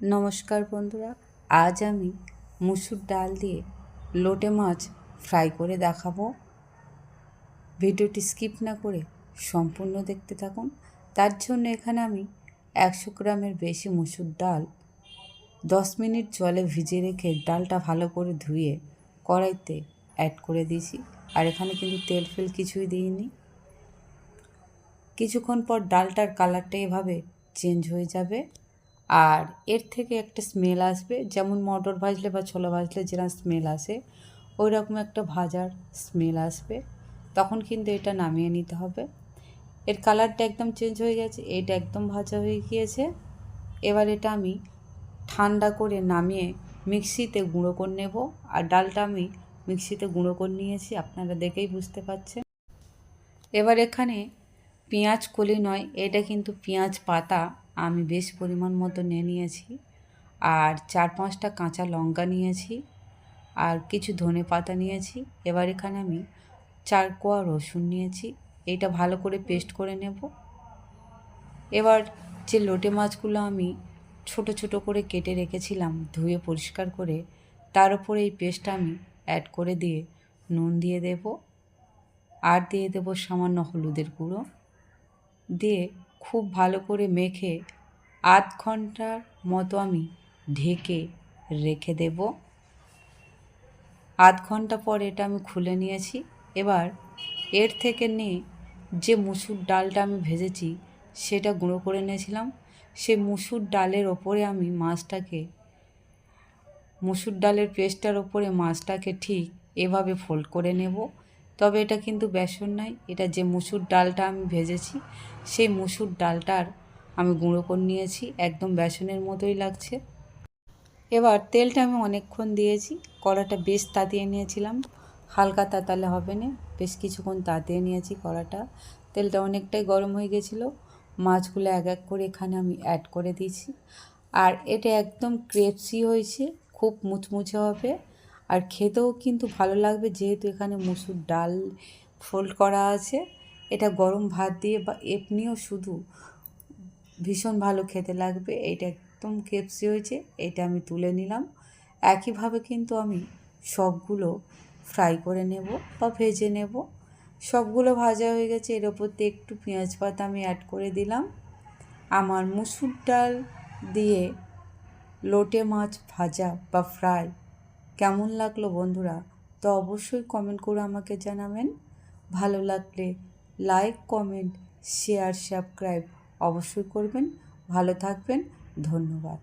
নমস্কার বন্ধুরা, আজ আমি মুসুর ডাল দিয়ে লোটে মাছ ফ্রাই করে দেখাবো। ভিডিওটি স্কিপ না করে সম্পূর্ণ দেখতে থাকুন। তার জন্য এখানে আমি একশো গ্রামের বেশি মুসুর ডাল, দশ মিনিট জলে ভিজিয়ে রেখে ডালটা ভালো করে ধুয়ে কড়াইতে অ্যাড করে দিয়েছি। আর এখানে কিন্তু তেল ফেল কিছুই দিইনি। কিছুক্ষণ পর ডালটার কালারটা এভাবে চেঞ্জ হয়ে যাবে। আর এর থেকে একটা স্মেল আসবে, যেমন মটর ভাজলে বা ছোলা ভাজলে যেরকম স্মেল আসে ওই রকম একটা ভাজার স্মেল আসবে। তখন কিন্তু এটা নামিয়ে নিতে হবে। এর কালারটা একদম চেঞ্জ হয়ে গেছে, এটা একদম ভাজা হয়ে গিয়েছে। এবার এটা আমি ঠান্ডা করে নামিয়ে মিক্সিতে গুঁড়ো করে নেব। আর ডালটা আমি মিক্সিতে গুঁড়ো করে নিয়েছি, আপনারা দেখেই বুঝতে পারছেন এবার এখানে পেঁয়াজ কলি নয়, এটা কিন্তু পেঁয়াজ পাতা। আমি বেশ পরিমাণ মতো নিয়ে নিয়েছি। আর চার পাঁচটা কাঁচা লঙ্কা নিয়েছি। আর কিছু ধনে পাতা নিয়েছি। এবার এখানে আমি চার কোয়া রসুন নিয়েছি। এইটা ভালো করে পেস্ট করে নেব। এবার যে লোটে মাছগুলো আমি ছোট ছোট করে কেটে রেখেছিলাম, ধুয়ে পরিষ্কার করে, তার উপরে এই পেস্টটা আমি অ্যাড করে দিয়ে নুন দিয়ে দেব। আর দিয়ে দেব সামান্য হলুদের গুঁড়ো। দিয়ে খুব ভালো করে মেখে আধ ঘণ্টার মতো আমি ঢেকে রেখে দেব। আধ ঘণ্টা পর এটা আমি খুলে নিয়েছি। এবার এর থেকে নিয়ে যে মুসুর ডালটা আমি ভেজেছি, সেটা গুঁড়ো করে নিয়েছিলাম। সে মুসুর ডালের ওপরে আমি মাছটাকে, মুসুর ডালের পেস্টটার ওপরে মাছটাকে ঠিক এভাবে ফোল্ড করে নেব। তবে এটা কিন্তু বেসন নয়, এটা যে মুসুর ডালটা আমি ভেজেছি, সেই মুসুর ডালটার আমি গুঁড়ো করে নিয়েছি, একদম বেসনের মতোই লাগছে। এবার তেলটা আমি অনেকক্ষণ দিয়েছি, কড়াটা বেশ তাতিয়ে নিয়েছিলাম, হালকা তাতালে হবে না, বেশ কিছুক্ষণ তাতিয়ে নিয়েছি কড়াটা। তেলটা অনেকটাই গরম হয়ে গেছিল, মাছগুলো এক এক করে এখানে আমি অ্যাড করে দিয়েছি। আর এটা একদম ক্রেপসি হয়েছে, খুব মুচমুচে হবে আর খেতেও কিন্তু ভালো লাগবে যেহেতু এখানে মুসুর ডাল ফোল্ড করা আছে। এটা গরম ভাত দিয়ে বা এমনিও শুধু ভীষণ ভালো খেতে লাগবে। এটা একদম কেপসি হয়েছে, এটা আমি তুলে নিলাম। একইভাবে কিন্তু আমি সবগুলো ফ্রাই করে নেব বা ভেজে নেব। সবগুলো ভাজা হয়ে গেছে, এর ওপর একটু পেঁয়াজ পাতা আমি অ্যাড করে দিলাম। আমার মুসুর ডাল দিয়ে লোটে মাছ ভাজা বা ফ্রাই কেমন লাগল বন্ধুরা, তো অবশ্যই কমেন্ট করে আমাকে জানাবেন। ভালো লাগলে লাইক কমেন্ট শেয়ার সাবস্ক্রাইব অবশ্যই করবেন। ভালো থাকবেন, ধন্যবাদ।